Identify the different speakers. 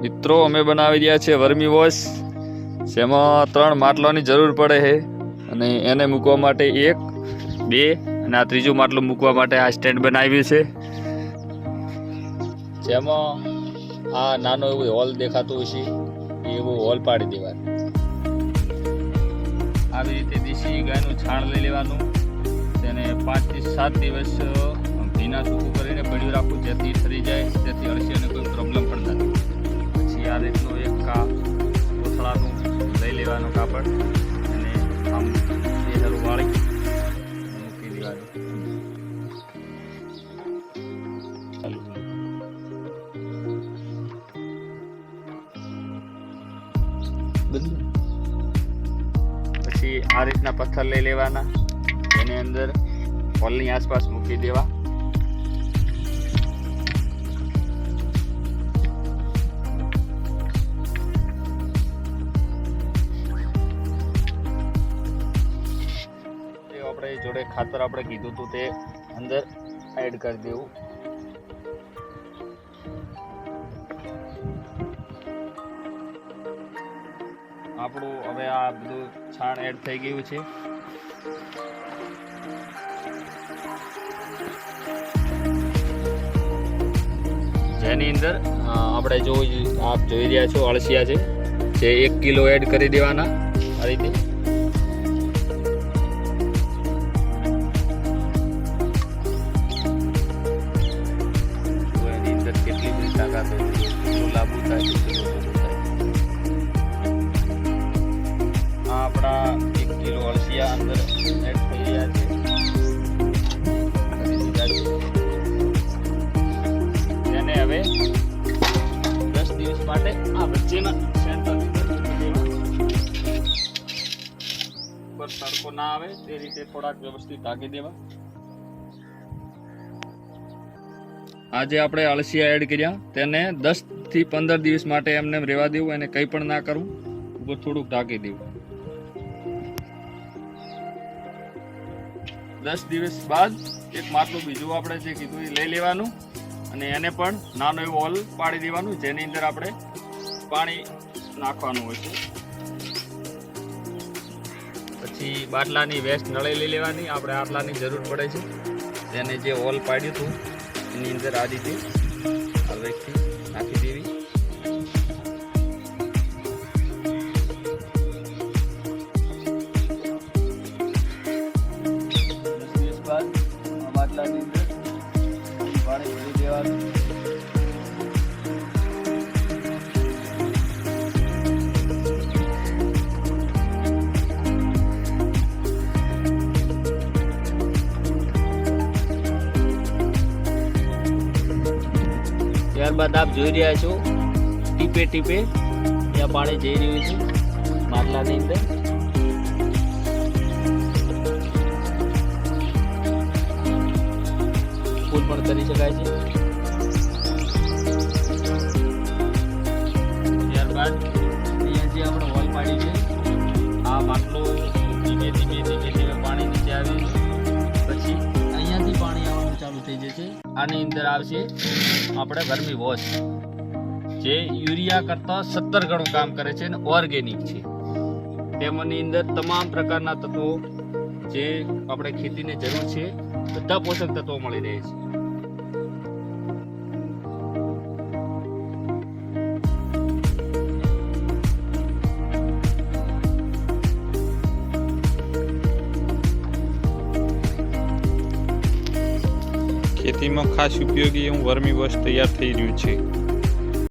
Speaker 1: મિત્રો, અમે બનાવી રહ્યા છીએ વર્મી વોશ. જેમાં ત્રણ માટલાની જરૂર પડે છે. અને એને મૂકવા માટે એક, બે, અને આ ત્રીજું માટલું મૂકવા માટે આ સ્ટેન્ડ બનાવ્યું છે. જેમાં આ નાનો એવો હોલ દેખાતો હશે. એવો હોલ પાડી દેવાનો. આવી રીતે દેશી ગાયનું છાણ લઈ લેવાનું. તેને પાંચથી સાત દિવસ ભીના સૂકું કરીને પડ્યું રાખવું, જેથી ઠરી જાય, જેથી અળસીઓને કોઈ પ્રોબ્લેમ આ રીતનું એક કા કોથળાનું લઈ લેવાનું કાપડ અને આમ બે હરું વાળી મૂકી દેવાનું. પછી આ રીતના પથ્થર લઈ લેવાના. એની અંદર હોલની આસપાસ મૂકી દેવા. જોડે ખાતર આપણે કીધું હતું તે અંદર એડ કરી દેવું. આપણું હવે આ બધું છાણ એડ થઈ ગયું છે. જેની અંદર આપણે જો આપ જોઈ રહ્યા છો અળસિયા છે, જે એક કિલો એડ કરી દેવાના આ રીતે. લાંબુ થાય આપણા એક કિલો અળસિયા અંદર એડ થઈ ગયા છે. તેને હવે દસ દિવસ માટે આ વચ્ચેના સેન્ટર ઉપર તડકો ના આવે, તે રીતે થોડાક વ્યવસ્થિત ઢાંકી દેવા આજે આપણે અળસિયા એડ કર્યા. તેને દસથી પંદર દિવસ માટે એમને રહેવા દેવું, એને કંઈ પણ ના કરવું, ઉપર થોડુંક ઢાંકી દેવું. દસ દિવસ બાદ એક માટલું બીજું આપણે જે કીધું એ લઈ લેવાનું અને એને પણ નાનો એવો હોલ પાડી દેવાનું, જેની અંદર આપણે પાણી નાખવાનું હોય છે. પછી બાટલાની વેસ્ટ નળે લઈ લેવાની, આપણે આટલાની જરૂર પડે છે. તેને જે હોલ પાડ્યું હતું એની અંદર આ રીતે હળવેકથી નાખી દેવી. બાદ માટલાની અંદર પાણી ભરી દેવાનું. ત્યારબાદ આપ જોઈ રહ્યા છો ટીપે ટીપે ત્યાં પાણી જઈ રહ્યું છે માટલાની અંદર. ફૂલ પણ કરી શકાય છે. થઈ જશે. આની અંદર આવશે આપણે વર્મી વોશ જે યુરિયા કરતાં સત્તર ગણું કામ કરે છે અને ઓર્ગેનિક છે. તેમની અંદર તમામ પ્રકારના તત્વો જે આપણે ખેતીને જરૂર છે, બધા પોષક તત્વો મળી રહે છે.
Speaker 2: ખેતીમાં ખાસ ઉપયોગી એવું વર્મી વોશ તૈયાર થઈ રહ્યું છે.